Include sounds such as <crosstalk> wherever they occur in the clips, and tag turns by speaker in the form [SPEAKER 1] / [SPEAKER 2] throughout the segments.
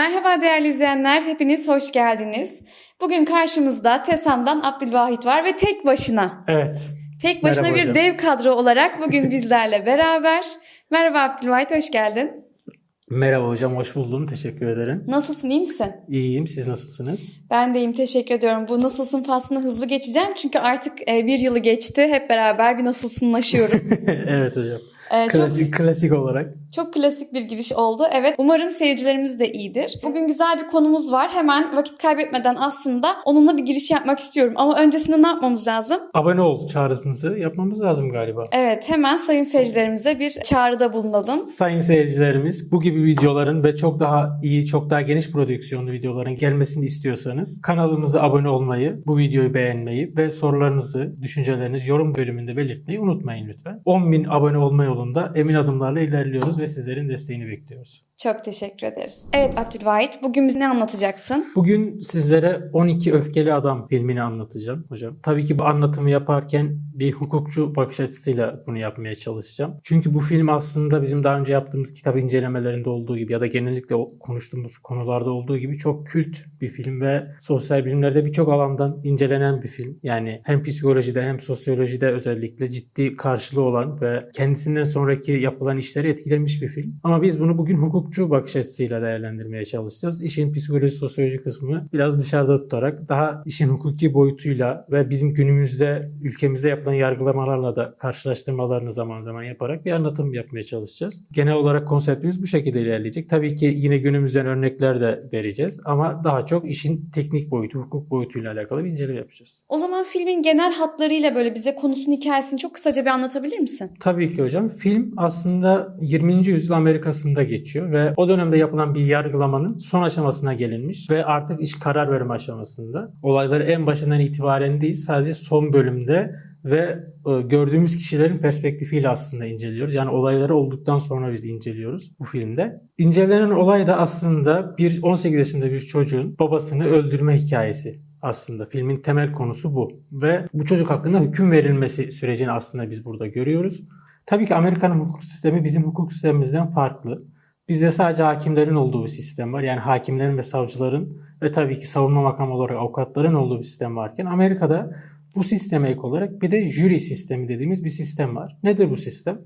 [SPEAKER 1] Merhaba değerli izleyenler, hepiniz hoş geldiniz. Bugün karşımızda TESAM'dan Abdülvahit var ve tek başına,
[SPEAKER 2] Evet.
[SPEAKER 1] tek başına
[SPEAKER 2] Merhaba
[SPEAKER 1] bir
[SPEAKER 2] hocam.
[SPEAKER 1] dev kadro olarak bugün bizlerle beraber. Merhaba Abdülvahit, hoş geldin.
[SPEAKER 2] Merhaba hocam, hoş buldum. Teşekkür ederim.
[SPEAKER 1] Nasılsın, iyi misin?
[SPEAKER 2] İyiyim, siz nasılsınız?
[SPEAKER 1] Ben de iyiyim, teşekkür ediyorum. Bu nasılsın faslını hızlı geçeceğim çünkü artık e, bir yılı geçti. Hep beraber bir nasılsınlaşıyoruz. <laughs>
[SPEAKER 2] evet hocam.
[SPEAKER 1] E, çok
[SPEAKER 2] Klasik, klasik olarak.
[SPEAKER 1] Çok klasik bir giriş oldu. Evet, umarım seyircilerimiz de iyidir. Bugün güzel bir konumuz var. Hemen vakit kaybetmeden aslında onunla bir giriş yapmak istiyorum. Ama öncesinde ne yapmamız lazım?
[SPEAKER 2] Abone ol çağrımızı yapmamız lazım galiba.
[SPEAKER 1] Evet, hemen sayın seyircilerimize bir çağrıda bulunalım.
[SPEAKER 2] Sayın seyircilerimiz bu gibi videoların ve çok daha iyi, çok daha geniş prodüksiyonlu videoların gelmesini istiyorsanız kanalımıza abone olmayı, bu videoyu beğenmeyi ve sorularınızı, düşüncelerinizi yorum bölümünde belirtmeyi unutmayın lütfen. 10.000 abone olma yolunda emin adımlarla ilerliyoruz ve sizlerin desteğini bekliyoruz.
[SPEAKER 1] Çok teşekkür ederiz. Evet Abdülvahit, bugün bize ne anlatacaksın?
[SPEAKER 2] Bugün sizlere 12 Öfkeli Adam filmini anlatacağım hocam. Tabii ki bu anlatımı yaparken bir hukukçu bakış açısıyla bunu yapmaya çalışacağım. Çünkü bu film aslında bizim daha önce yaptığımız kitap incelemelerinde olduğu gibi ya da genellikle konuştuğumuz konularda olduğu gibi çok kült bir film ve sosyal bilimlerde birçok alandan incelenen bir film. Yani hem psikolojide hem sosyolojide özellikle ciddi karşılığı olan ve kendisinden sonraki yapılan işleri etkilemiş bir film. Ama biz bunu bugün hukukçu bakış açısıyla değerlendirmeye çalışacağız. İşin psikoloji, sosyoloji kısmını biraz dışarıda tutarak daha işin hukuki boyutuyla ve bizim günümüzde ülkemizde yapılan yargılamalarla da karşılaştırmalarını zaman zaman yaparak bir anlatım yapmaya çalışacağız. Genel olarak konseptimiz bu şekilde ilerleyecek. Tabii ki yine günümüzden örnekler de vereceğiz ama daha çok işin teknik boyutu, hukuk boyutuyla alakalı bir inceleme yapacağız.
[SPEAKER 1] O zaman filmin genel hatlarıyla böyle bize konusunun hikayesini çok kısaca bir anlatabilir misin?
[SPEAKER 2] Tabii ki hocam. Film aslında 20. yüzyıl Amerika'sında geçiyor ve o dönemde yapılan bir yargılamanın son aşamasına gelinmiş ve artık iş karar verme aşamasında. Olayları en başından itibaren değil sadece son bölümde ve e, gördüğümüz kişilerin perspektifiyle aslında inceliyoruz. Yani olayları olduktan sonra biz inceliyoruz bu filmde. İncelenen olay da aslında bir 18 yaşında bir çocuğun babasını öldürme hikayesi aslında filmin temel konusu bu. Ve bu çocuk hakkında hüküm verilmesi sürecini aslında biz burada görüyoruz. Tabii ki Amerika'nın hukuk sistemi bizim hukuk sistemimizden farklı. Bizde sadece hakimlerin olduğu bir sistem var. Yani hakimlerin ve savcıların ve tabii ki savunma makamı olarak avukatların olduğu bir sistem varken Amerika'da bu sisteme ek olarak bir de jüri sistemi dediğimiz bir sistem var. Nedir bu sistem?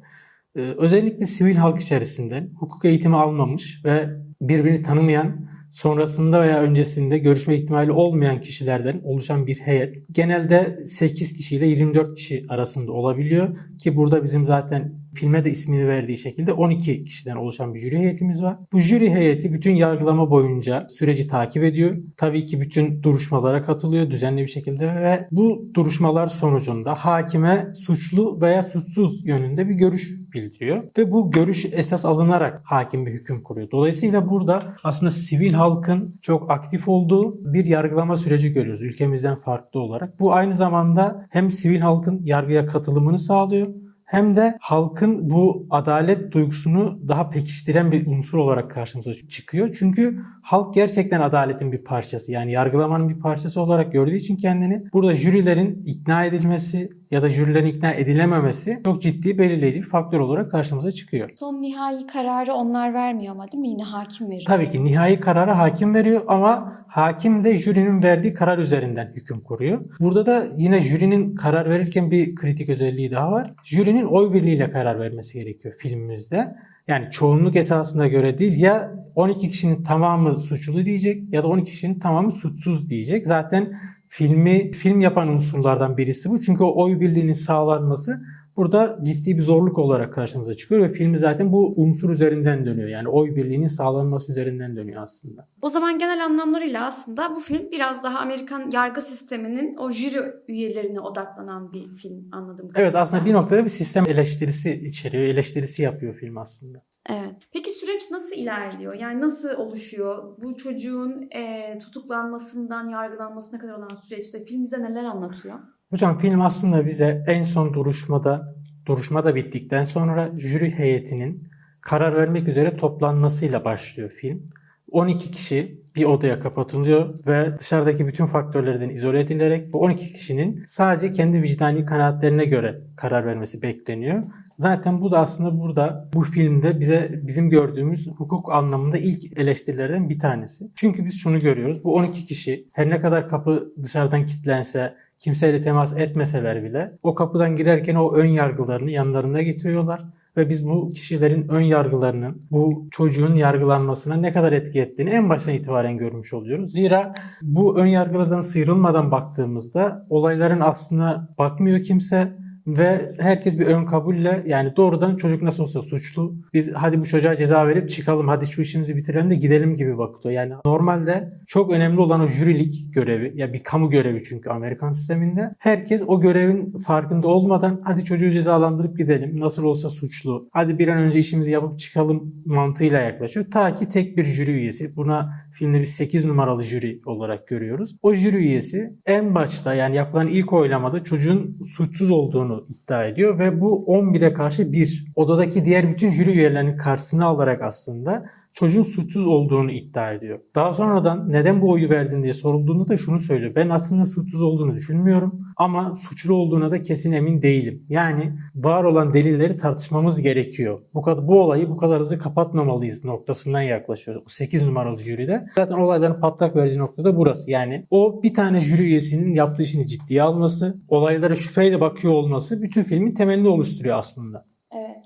[SPEAKER 2] Ee, özellikle sivil halk içerisinden hukuk eğitimi almamış ve birbirini tanımayan sonrasında veya öncesinde görüşme ihtimali olmayan kişilerden oluşan bir heyet. Genelde 8 kişiyle 24 kişi arasında olabiliyor ki burada bizim zaten filme de ismini verdiği şekilde 12 kişiden oluşan bir jüri heyetimiz var. Bu jüri heyeti bütün yargılama boyunca süreci takip ediyor. Tabii ki bütün duruşmalara katılıyor düzenli bir şekilde ve bu duruşmalar sonucunda hakime suçlu veya suçsuz yönünde bir görüş bildiriyor ve bu görüş esas alınarak hakim bir hüküm kuruyor. Dolayısıyla burada aslında sivil halkın çok aktif olduğu bir yargılama süreci görüyoruz ülkemizden farklı olarak. Bu aynı zamanda hem sivil halkın yargıya katılımını sağlıyor hem de halkın bu adalet duygusunu daha pekiştiren bir unsur olarak karşımıza çıkıyor. Çünkü halk gerçekten adaletin bir parçası yani yargılamanın bir parçası olarak gördüğü için kendini burada jürilerin ikna edilmesi ya da jürilerin ikna edilememesi çok ciddi belirleyici bir faktör olarak karşımıza çıkıyor.
[SPEAKER 1] Son nihai kararı onlar vermiyor ama değil mi? Yine hakim veriyor.
[SPEAKER 2] Tabii ki nihai kararı hakim veriyor ama hakim de jürinin verdiği karar üzerinden hüküm kuruyor. Burada da yine jürinin karar verirken bir kritik özelliği daha var. Jürinin oy birliğiyle karar vermesi gerekiyor filmimizde. Yani çoğunluk esasına göre değil ya 12 kişinin tamamı suçlu diyecek ya da 12 kişinin tamamı suçsuz diyecek. Zaten filmi film yapan unsurlardan birisi bu. Çünkü o oy birliğinin sağlanması burada ciddi bir zorluk olarak karşımıza çıkıyor ve filmi zaten bu unsur üzerinden dönüyor. Yani oy birliğinin sağlanması üzerinden dönüyor aslında.
[SPEAKER 1] O zaman genel anlamlarıyla aslında bu film biraz daha Amerikan yargı sisteminin o jüri üyelerine odaklanan bir film anladım.
[SPEAKER 2] Evet aslında bir noktada bir sistem eleştirisi içeriyor, eleştirisi yapıyor film aslında.
[SPEAKER 1] Evet. Peki süreç nasıl ilerliyor? Yani nasıl oluşuyor? Bu çocuğun e, tutuklanmasından yargılanmasına kadar olan süreçte film bize neler anlatıyor?
[SPEAKER 2] Hocam film aslında bize en son duruşmada, duruşma da bittikten sonra jüri heyetinin karar vermek üzere toplanmasıyla başlıyor film. 12 kişi bir odaya kapatılıyor ve dışarıdaki bütün faktörlerden izole edilerek bu 12 kişinin sadece kendi vicdani kanaatlerine göre karar vermesi bekleniyor. Zaten bu da aslında burada bu filmde bize bizim gördüğümüz hukuk anlamında ilk eleştirilerden bir tanesi. Çünkü biz şunu görüyoruz. Bu 12 kişi her ne kadar kapı dışarıdan kilitlense, kimseyle temas etmeseler bile o kapıdan girerken o ön yargılarını yanlarında getiriyorlar ve biz bu kişilerin ön yargılarının bu çocuğun yargılanmasına ne kadar etki ettiğini en baştan itibaren görmüş oluyoruz. Zira bu ön yargılardan sıyrılmadan baktığımızda olayların aslına bakmıyor kimse ve herkes bir ön kabulle yani doğrudan çocuk nasıl olsa suçlu. Biz hadi bu çocuğa ceza verip çıkalım hadi şu işimizi bitirelim de gidelim gibi bakılıyor. Yani normalde çok önemli olan o jürilik görevi ya bir kamu görevi çünkü Amerikan sisteminde. Herkes o görevin farkında olmadan hadi çocuğu cezalandırıp gidelim. Nasıl olsa suçlu. Hadi bir an önce işimizi yapıp çıkalım mantığıyla yaklaşıyor. Ta ki tek bir jüri üyesi buna filmde biz 8 numaralı jüri olarak görüyoruz. O jüri üyesi en başta yani yapılan ilk oylamada çocuğun suçsuz olduğunu iddia ediyor ve bu 11'e karşı 1. Odadaki diğer bütün jüri üyelerinin karşısına alarak aslında çocuğun suçsuz olduğunu iddia ediyor. Daha sonradan neden bu oyu verdin diye sorulduğunda da şunu söylüyor. Ben aslında suçsuz olduğunu düşünmüyorum ama suçlu olduğuna da kesin emin değilim. Yani var olan delilleri tartışmamız gerekiyor. Bu kadar bu olayı bu kadar hızlı kapatmamalıyız noktasından yaklaşıyor. O 8 numaralı jüride. Zaten olayların patlak verdiği noktada burası. Yani o bir tane jüri üyesinin yaptığı işini ciddiye alması, olaylara şüpheyle bakıyor olması bütün filmin temelini oluşturuyor aslında.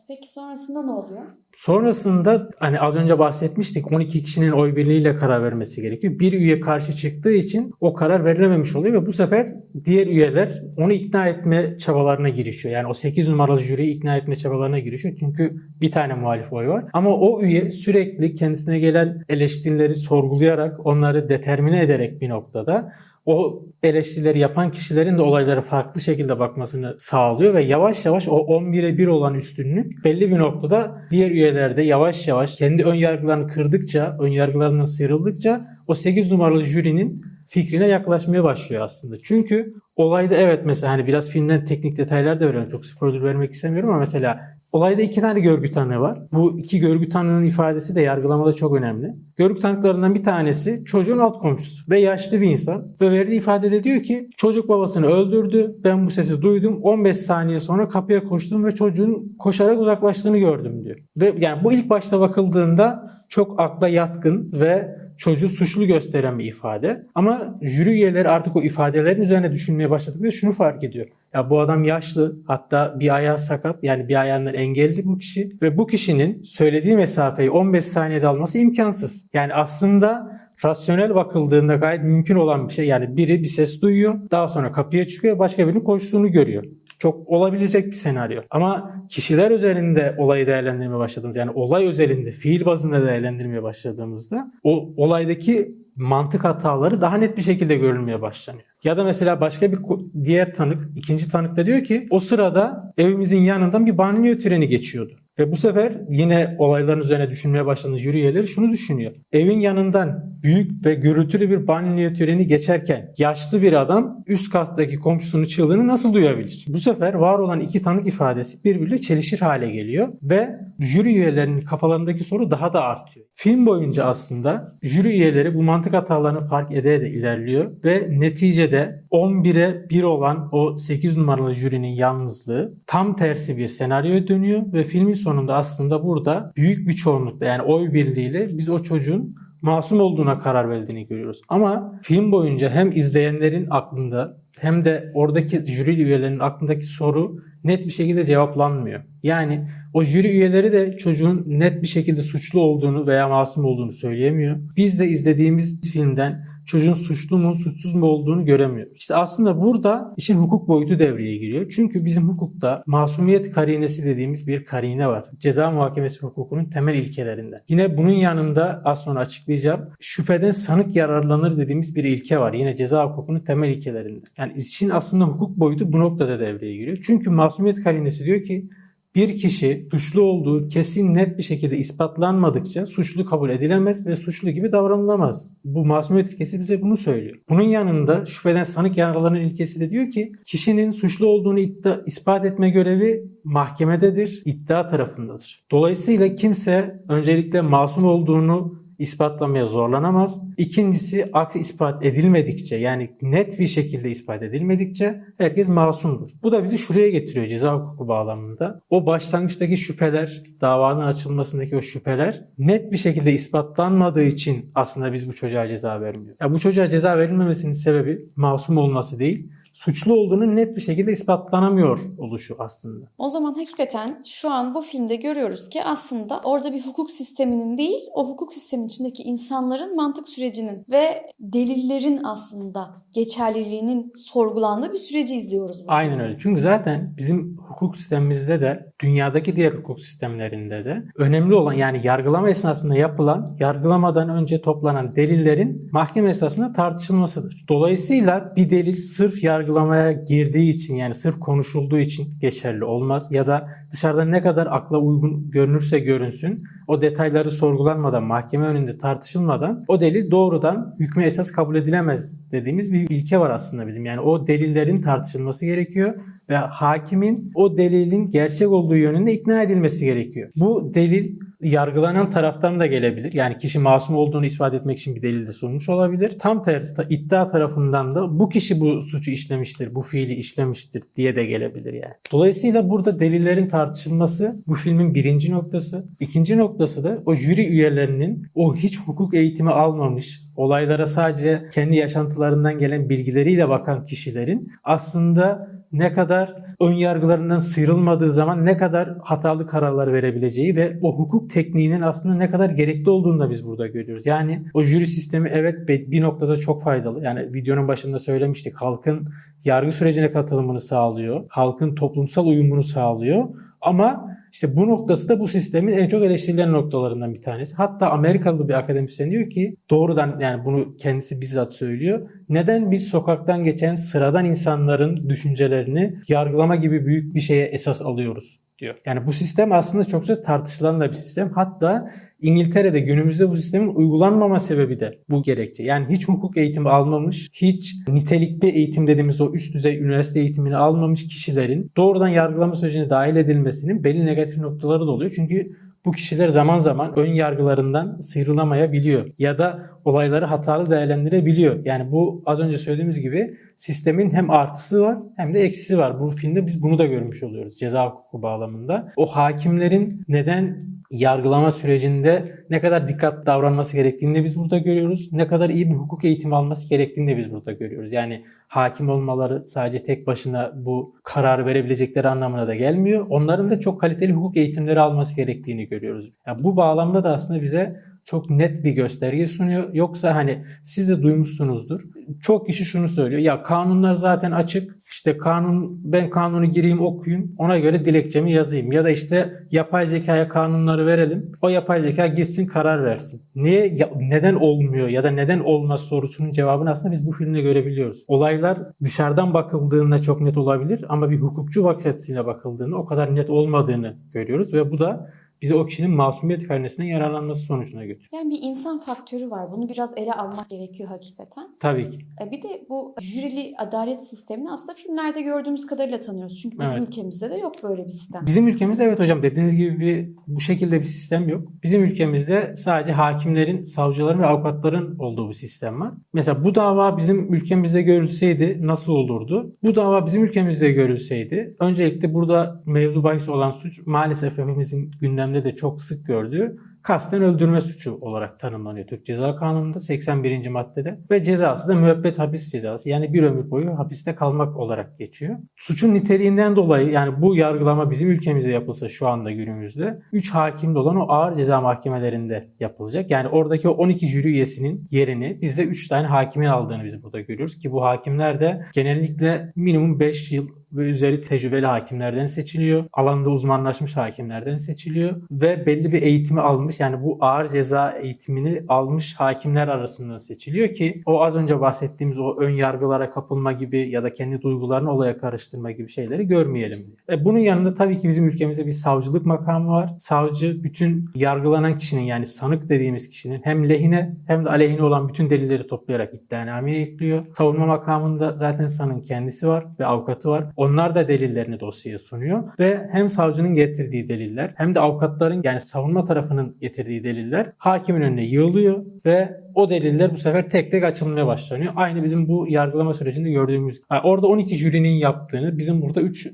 [SPEAKER 1] Peki sonrasında ne oluyor?
[SPEAKER 2] Sonrasında hani az önce bahsetmiştik 12 kişinin oy birliğiyle karar vermesi gerekiyor. Bir üye karşı çıktığı için o karar verilememiş oluyor ve bu sefer diğer üyeler onu ikna etme çabalarına girişiyor. Yani o 8 numaralı jüriyi ikna etme çabalarına girişiyor. Çünkü bir tane muhalif oy var. Ama o üye sürekli kendisine gelen eleştirileri sorgulayarak onları determine ederek bir noktada o eleştirileri yapan kişilerin de olaylara farklı şekilde bakmasını sağlıyor ve yavaş yavaş o 11'e 1 olan üstünlük belli bir noktada diğer üyeler de yavaş yavaş kendi ön yargılarını kırdıkça, ön yargılarından sıyrıldıkça o 8 numaralı jürinin fikrine yaklaşmaya başlıyor aslında. Çünkü olayda evet mesela hani biraz filmden teknik detaylar da verelim. Çok spoiler vermek istemiyorum ama mesela Olayda iki tane görgü tanığı var. Bu iki görgü tanığının ifadesi de yargılamada çok önemli. Görgü tanıklarından bir tanesi çocuğun alt komşusu ve yaşlı bir insan. Ve verdiği ifadede diyor ki çocuk babasını öldürdü. Ben bu sesi duydum. 15 saniye sonra kapıya koştum ve çocuğun koşarak uzaklaştığını gördüm diyor. Ve yani bu ilk başta bakıldığında çok akla yatkın ve çocuğu suçlu gösteren bir ifade. Ama jüri üyeleri artık o ifadelerin üzerine düşünmeye başladıkça şunu fark ediyor. Ya bu adam yaşlı hatta bir ayağı sakat yani bir ayağından engelli bu kişi ve bu kişinin söylediği mesafeyi 15 saniyede alması imkansız. Yani aslında rasyonel bakıldığında gayet mümkün olan bir şey. Yani biri bir ses duyuyor daha sonra kapıya çıkıyor başka birinin koştuğunu görüyor. Çok olabilecek bir senaryo. Ama kişiler üzerinde olayı değerlendirmeye başladığımız yani olay özelinde fiil bazında değerlendirmeye başladığımızda o olaydaki mantık hataları daha net bir şekilde görülmeye başlanıyor. Ya da mesela başka bir diğer tanık, ikinci tanık da diyor ki o sırada evimizin yanından bir banliyö treni geçiyordu. Ve bu sefer yine olayların üzerine düşünmeye başlayan jüri üyeleri şunu düşünüyor. Evin yanından büyük ve gürültülü bir banliyö treni geçerken yaşlı bir adam üst kattaki komşusunun çığlığını nasıl duyabilir? Bu sefer var olan iki tanık ifadesi birbiriyle çelişir hale geliyor ve jüri üyelerinin kafalarındaki soru daha da artıyor. Film boyunca aslında jüri üyeleri bu mantık hatalarını fark ede ede ilerliyor ve neticede 11'e 1 olan o 8 numaralı jürinin yalnızlığı tam tersi bir senaryoya dönüyor ve filmin sonunda aslında burada büyük bir çoğunlukla yani oy birliğiyle biz o çocuğun masum olduğuna karar verdiğini görüyoruz. Ama film boyunca hem izleyenlerin aklında hem de oradaki jüri üyelerinin aklındaki soru net bir şekilde cevaplanmıyor. Yani o jüri üyeleri de çocuğun net bir şekilde suçlu olduğunu veya masum olduğunu söyleyemiyor. Biz de izlediğimiz filmden çocuğun suçlu mu suçsuz mu olduğunu göremiyoruz. İşte aslında burada işin hukuk boyutu devreye giriyor. Çünkü bizim hukukta masumiyet karinesi dediğimiz bir karine var. Ceza muhakemesi hukukunun temel ilkelerinden. Yine bunun yanında az sonra açıklayacağım. Şüpheden sanık yararlanır dediğimiz bir ilke var. Yine ceza hukukunun temel ilkelerinden. Yani işin aslında hukuk boyutu bu noktada devreye giriyor. Çünkü masumiyet karinesi diyor ki bir kişi suçlu olduğu kesin net bir şekilde ispatlanmadıkça suçlu kabul edilemez ve suçlu gibi davranılamaz. Bu masumiyet ilkesi bize bunu söylüyor. Bunun yanında şüpheden sanık yargılarının ilkesi de diyor ki kişinin suçlu olduğunu iddia, ispat etme görevi mahkemededir, iddia tarafındadır. Dolayısıyla kimse öncelikle masum olduğunu ispatlamaya zorlanamaz. İkincisi aksi ispat edilmedikçe yani net bir şekilde ispat edilmedikçe herkes masumdur. Bu da bizi şuraya getiriyor ceza hukuku bağlamında. O başlangıçtaki şüpheler, davanın açılmasındaki o şüpheler net bir şekilde ispatlanmadığı için aslında biz bu çocuğa ceza vermiyoruz. Ya bu çocuğa ceza verilmemesinin sebebi masum olması değil, suçlu olduğunu net bir şekilde ispatlanamıyor oluşu aslında.
[SPEAKER 1] O zaman hakikaten şu an bu filmde görüyoruz ki aslında orada bir hukuk sisteminin değil, o hukuk sistemin içindeki insanların mantık sürecinin ve delillerin aslında geçerliliğinin sorgulandığı bir süreci izliyoruz. bu
[SPEAKER 2] Aynen öyle. Çünkü zaten bizim hukuk sistemimizde de dünyadaki diğer hukuk sistemlerinde de önemli olan yani yargılama esnasında yapılan yargılamadan önce toplanan delillerin mahkeme esnasında tartışılmasıdır. Dolayısıyla bir delil sırf yargılamaya girdiği için yani sırf konuşulduğu için geçerli olmaz ya da dışarıda ne kadar akla uygun görünürse görünsün o detayları sorgulanmadan mahkeme önünde tartışılmadan o delil doğrudan hükmü esas kabul edilemez dediğimiz bir ilke var aslında bizim. Yani o delillerin tartışılması gerekiyor ve hakimin o delilin gerçek olduğu yönünde ikna edilmesi gerekiyor. Bu delil yargılanan taraftan da gelebilir. Yani kişi masum olduğunu ispat etmek için bir delil de sunmuş olabilir. Tam tersi ta- iddia tarafından da bu kişi bu suçu işlemiştir, bu fiili işlemiştir diye de gelebilir yani. Dolayısıyla burada delillerin tartışılması bu filmin birinci noktası. İkinci noktası da o jüri üyelerinin o hiç hukuk eğitimi almamış, olaylara sadece kendi yaşantılarından gelen bilgileriyle bakan kişilerin aslında ne kadar ön yargılarından sıyrılmadığı zaman ne kadar hatalı kararlar verebileceği ve o hukuk tekniğinin aslında ne kadar gerekli olduğunu da biz burada görüyoruz. Yani o jüri sistemi evet bir noktada çok faydalı. Yani videonun başında söylemiştik. Halkın yargı sürecine katılımını sağlıyor. Halkın toplumsal uyumunu sağlıyor. Ama işte bu noktası da bu sistemin en çok eleştirilen noktalarından bir tanesi. Hatta Amerikalı bir akademisyen diyor ki doğrudan yani bunu kendisi bizzat söylüyor. Neden biz sokaktan geçen sıradan insanların düşüncelerini yargılama gibi büyük bir şeye esas alıyoruz diyor. Yani bu sistem aslında çokça tartışılan da bir sistem. Hatta İngiltere'de günümüzde bu sistemin uygulanmama sebebi de bu gerekçe. Yani hiç hukuk eğitimi almamış, hiç nitelikli eğitim dediğimiz o üst düzey üniversite eğitimini almamış kişilerin doğrudan yargılama sürecine dahil edilmesinin belli negatif noktaları da oluyor. Çünkü bu kişiler zaman zaman ön yargılarından sıyrılamayabiliyor ya da olayları hatalı değerlendirebiliyor. Yani bu az önce söylediğimiz gibi sistemin hem artısı var hem de eksisi var. Bu filmde biz bunu da görmüş oluyoruz ceza hukuku bağlamında. O hakimlerin neden yargılama sürecinde ne kadar dikkat davranması gerektiğini de biz burada görüyoruz. Ne kadar iyi bir hukuk eğitimi alması gerektiğini de biz burada görüyoruz. Yani hakim olmaları sadece tek başına bu karar verebilecekleri anlamına da gelmiyor. Onların da çok kaliteli hukuk eğitimleri alması gerektiğini görüyoruz. Yani bu bağlamda da aslında bize çok net bir gösterge sunuyor. Yoksa hani siz de duymuşsunuzdur. Çok kişi şunu söylüyor. Ya kanunlar zaten açık. İşte kanun ben kanunu gireyim okuyayım. Ona göre dilekçemi yazayım. Ya da işte yapay zekaya kanunları verelim. O yapay zeka gitsin karar versin. Niye ya- neden olmuyor ya da neden olmaz sorusunun cevabını aslında biz bu filmde görebiliyoruz. Olaylar dışarıdan bakıldığında çok net olabilir ama bir hukukçu bakış açısıyla bakıldığında o kadar net olmadığını görüyoruz ve bu da bizi o kişinin masumiyet karnesinden yararlanması sonucuna götürüyor.
[SPEAKER 1] Yani bir insan faktörü var. Bunu biraz ele almak gerekiyor hakikaten.
[SPEAKER 2] Tabii ki.
[SPEAKER 1] E, Bir de bu jürili adalet sistemini aslında filmlerde gördüğümüz kadarıyla tanıyoruz. Çünkü bizim
[SPEAKER 2] Evet.
[SPEAKER 1] ülkemizde de yok böyle bir sistem.
[SPEAKER 2] Bizim ülkemizde evet hocam dediğiniz gibi bir, bu şekilde bir sistem yok. Bizim ülkemizde sadece hakimlerin, savcıların ve avukatların olduğu bir sistem var. Mesela bu dava bizim ülkemizde görülseydi nasıl olurdu? Bu dava bizim ülkemizde görülseydi öncelikle burada mevzu bahis olan suç maalesef hepimizin gündemde de çok sık gördüğü kasten öldürme suçu olarak tanımlanıyor Türk Ceza Kanunu'nda 81. maddede ve cezası da müebbet hapis cezası yani bir ömür boyu hapiste kalmak olarak geçiyor. Suçun niteliğinden dolayı yani bu yargılama bizim ülkemizde yapılsa şu anda günümüzde 3 hakimde olan o ağır ceza mahkemelerinde yapılacak. Yani oradaki o 12 jüri üyesinin yerini bizde 3 tane hakimin aldığını biz burada görüyoruz ki bu hakimler de genellikle minimum 5 yıl ve üzeri tecrübeli hakimlerden seçiliyor. Alanda uzmanlaşmış hakimlerden seçiliyor ve belli bir eğitimi almış yani bu ağır ceza eğitimini almış hakimler arasından seçiliyor ki o az önce bahsettiğimiz o ön yargılara kapılma gibi ya da kendi duygularını olaya karıştırma gibi şeyleri görmeyelim. E bunun yanında tabii ki bizim ülkemizde bir savcılık makamı var. Savcı bütün yargılanan kişinin yani sanık dediğimiz kişinin hem lehine hem de aleyhine olan bütün delilleri toplayarak iddianameye ekliyor. Savunma makamında zaten sanığın kendisi var ve avukatı var. Onlar da delillerini dosyaya sunuyor ve hem savcının getirdiği deliller hem de avukatların yani savunma tarafının getirdiği deliller hakimin önüne yığılıyor ve o deliller bu sefer tek tek açılmaya başlanıyor. Aynı bizim bu yargılama sürecinde gördüğümüz. Yani orada 12 jürinin yaptığını bizim burada 3 e,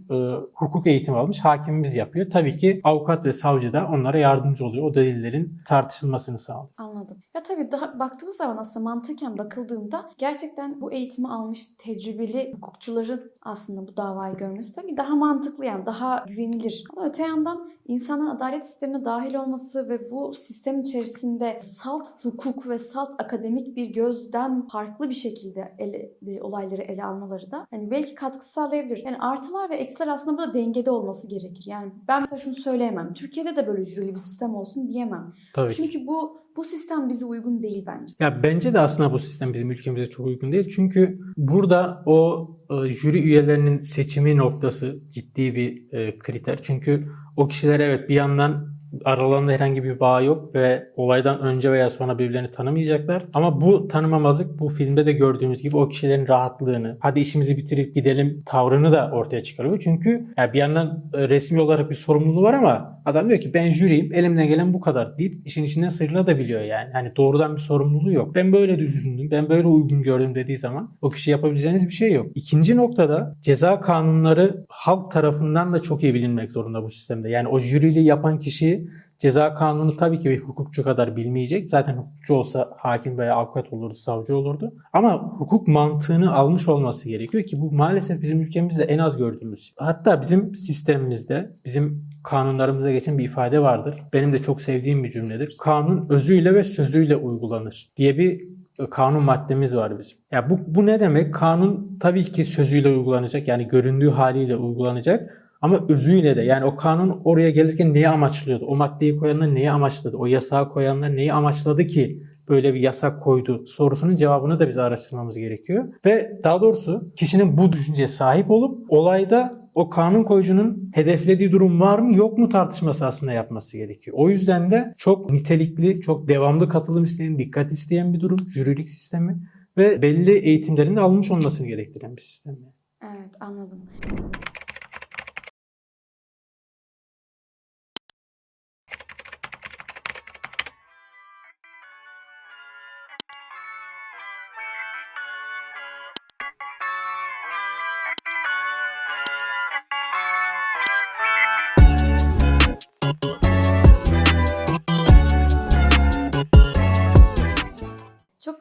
[SPEAKER 2] hukuk eğitimi almış hakimimiz yapıyor. Tabii ki avukat ve savcı da onlara yardımcı oluyor. O delillerin tartışılmasını sağlıyor.
[SPEAKER 1] Anladım. Ya tabii daha baktığımız zaman aslında mantıken bakıldığında gerçekten bu eğitimi almış tecrübeli hukukçuların aslında bu davayı görmesi tabii daha mantıklı yani daha güvenilir. Ama öte yandan insanın adalet sistemine dahil olması ve bu sistem içerisinde salt hukuk ve salt akademik bir gözden farklı bir şekilde ele, e, olayları ele almaları da hani belki katkı sağlayabilir. Yani artılar ve eksiler aslında burada dengede olması gerekir. Yani ben mesela şunu söyleyemem. Türkiye'de de böyle jürili bir sistem olsun diyemem.
[SPEAKER 2] Tabii ki.
[SPEAKER 1] Çünkü bu bu sistem bize uygun değil bence.
[SPEAKER 2] Ya bence de aslında bu sistem bizim ülkemize çok uygun değil. Çünkü burada o e, jüri üyelerinin seçimi noktası ciddi bir e, kriter. Çünkü o kişiler evet bir yandan aralarında herhangi bir bağ yok ve olaydan önce veya sonra birbirlerini tanımayacaklar. Ama bu tanımamazlık bu filmde de gördüğümüz gibi o kişilerin rahatlığını, hadi işimizi bitirip gidelim tavrını da ortaya çıkarıyor. Çünkü ya bir yandan e, resmi olarak bir sorumluluğu var ama adam diyor ki ben jüriyim, elimden gelen bu kadar deyip işin içinden sıyrılabiliyor yani. Hani doğrudan bir sorumluluğu yok. Ben böyle düşündüm, ben böyle uygun gördüm dediği zaman o kişi yapabileceğiniz bir şey yok. İkinci noktada ceza kanunları halk tarafından da çok iyi bilinmek zorunda bu sistemde. Yani o jüriliği yapan kişi Ceza kanunu tabii ki bir hukukçu kadar bilmeyecek. Zaten hukukçu olsa hakim veya avukat olurdu, savcı olurdu. Ama hukuk mantığını almış olması gerekiyor ki bu maalesef bizim ülkemizde en az gördüğümüz. Hatta bizim sistemimizde, bizim kanunlarımıza geçen bir ifade vardır. Benim de çok sevdiğim bir cümledir. Kanun özüyle ve sözüyle uygulanır diye bir e, kanun maddemiz var bizim. Ya bu, bu ne demek? Kanun tabii ki sözüyle uygulanacak. Yani göründüğü haliyle uygulanacak. Ama özüyle de yani o kanun oraya gelirken neyi amaçlıyordu? O maddeyi koyanlar neyi amaçladı? O yasağı koyanlar neyi amaçladı ki böyle bir yasak koydu sorusunun cevabını da biz araştırmamız gerekiyor. Ve daha doğrusu kişinin bu düşünceye sahip olup olayda o kanun koyucunun hedeflediği durum var mı yok mu tartışması aslında yapması gerekiyor. O yüzden de çok nitelikli, çok devamlı katılım isteyen, dikkat isteyen bir durum jürilik sistemi ve belli eğitimlerin de alınmış olmasını gerektiren bir sistem.
[SPEAKER 1] Evet anladım.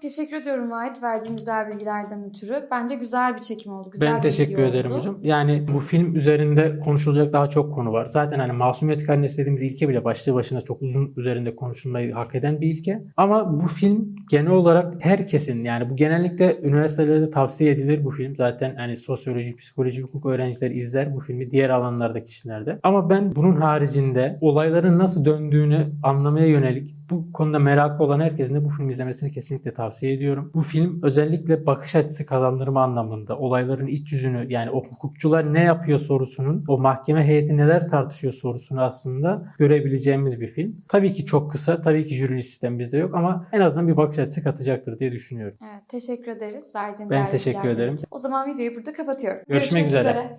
[SPEAKER 1] Teşekkür ediyorum Vahit verdiğin güzel bilgilerden ötürü. Bence güzel bir çekim oldu. Güzel
[SPEAKER 2] ben
[SPEAKER 1] bir
[SPEAKER 2] teşekkür ederim
[SPEAKER 1] oldu.
[SPEAKER 2] hocam. Yani bu film üzerinde konuşulacak daha çok konu var. Zaten hani masumiyet karnesi dediğimiz ilke bile başlı başına çok uzun üzerinde konuşulmayı hak eden bir ilke. Ama bu film genel olarak herkesin yani bu genellikle üniversitelerde tavsiye edilir bu film. Zaten hani sosyoloji, psikoloji, hukuk öğrencileri izler bu filmi diğer alanlardaki kişilerde. Ama ben bunun haricinde olayların nasıl döndüğünü anlamaya yönelik bu konuda meraklı olan herkesin de bu film izlemesini kesinlikle tavsiye ediyorum. Bu film özellikle bakış açısı kazandırma anlamında olayların iç yüzünü yani o hukukçular ne yapıyor sorusunun o mahkeme heyeti neler tartışıyor sorusunu aslında görebileceğimiz bir film. Tabii ki çok kısa, tabii ki jüri sistemimizde yok ama en azından bir bakış açısı katacaktır diye düşünüyorum.
[SPEAKER 1] Evet, teşekkür ederiz verdiğin
[SPEAKER 2] Ben teşekkür ederim.
[SPEAKER 1] için. O zaman videoyu burada kapatıyorum.
[SPEAKER 2] Görüşmek üzere.
[SPEAKER 1] üzere.